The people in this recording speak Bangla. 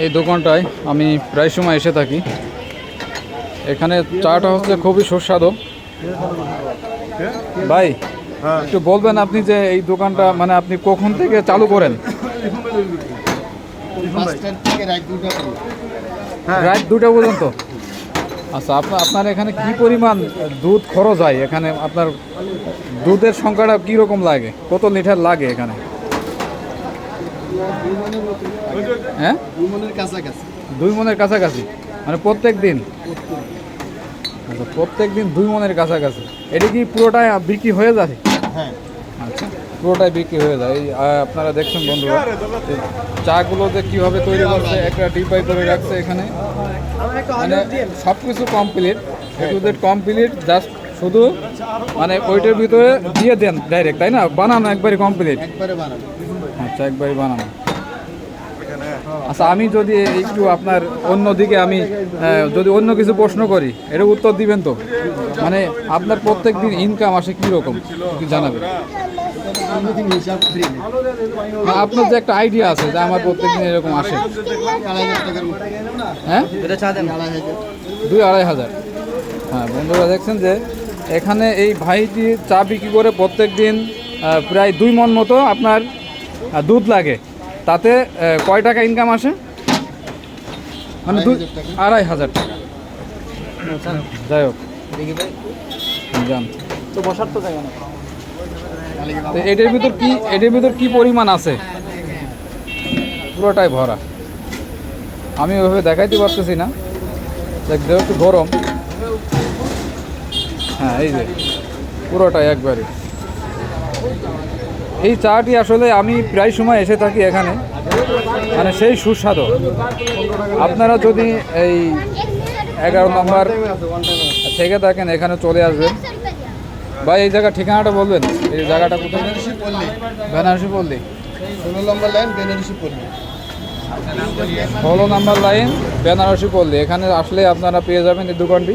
এই দোকানটায় আমি প্রায় সময় এসে থাকি। এখানে চাটা হচ্ছে খুবই সুস্বাদু। ভাই একটু বলবেন আপনি যে এই দোকানটা মানে আপনি কখন থেকে চালু করেন? রাত দুটা পর্যন্ত। দুটা পর্যন্ত? আচ্ছা আপনার আপনার এখানে কি পরিমাণ দুধ খরচ হয়? এখানে আপনার দুধের সংখ্যাটা কি রকম লাগে? কত লিটার লাগে এখানে? হ্যাঁ? দুই মনের কাছাকাছি। মানে প্রত্যেক দিন? আচ্ছা প্রত্যেক দিন দুই মনের কাছাকাছি। এটা কি পুরোটাই বিক্রি হয়ে যায়? হ্যাঁ। আচ্ছা পুরোটাই বিক্রি হয়ে যায়। এই আপনারা দেখছেন বন্ধুরা চাগুলো যে কীভাবে তৈরি করছে একটা ডিপাই করে রাখছে এখানে। মানে সব কিছু কমপ্লিট এটুদের কমপ্লিট জাস্ট শুধু মানে ওইটার ভিতরে দিয়ে দেন ডাইরেক্ট তাই না? বানানো একবারই কমপ্লিট একবারে বানানো। আচ্ছা একবারই বানানো। আচ্ছা আমি যদি একটু আপনার অন্য দিকে আমি যদি অন্য কিছু প্রশ্ন করি এটা উত্তর দিবেন তো? মানে আপনার প্রত্যেক দিন ইনকাম আসে কি রকম কি জানাবেন। না, আপনার যে একটা আইডিয়া আছে যে আমার প্রত্যেক দিন এরকম আসে। হ্যাঁ? এটা দুই আড়াই হাজার। হ্যাঁ বন্ধুরা দেখছেন যে এখানে এই ভাইটি চা বিক্রি করে প্রত্যেক দিন প্রায় দুই মন মতো আপনার দুধ লাগে। তাতে কয় টাকা ইনকাম আসে? মানে দুই আড়াই হাজার টাকা। যাই হোক। যান। তো বসার তো জায়গা না এটার ভিতর কি এটার ভিতর কি পরিমাণ আছে? পুরোটাই ভরা। আমি ওইভাবে দেখাইতে পারতেছি না। দেখ দেহ একটু গরম। হ্যাঁ এই যে। পুরোটাই একবারে। এই চাটি আসলে আমি প্রায় সময় এসে থাকি এখানে। মানে সেই সুস্বাদু। আপনারা যদি এই এগারো নম্বর থেকে থাকেন এখানে চলে আসবেন। ভাই এই জায়গা ঠিকানাটা বলবেন? এই জায়গাটা কোথায়? বেনারসি পল্লী। ষোলো নম্বর লাইন বেনারসি পল্লী। ষোলো নম্বর লাইন বেনারসি পল্লী। এখানে আসলে আপনারা পেয়ে যাবেন এই দোকানটি।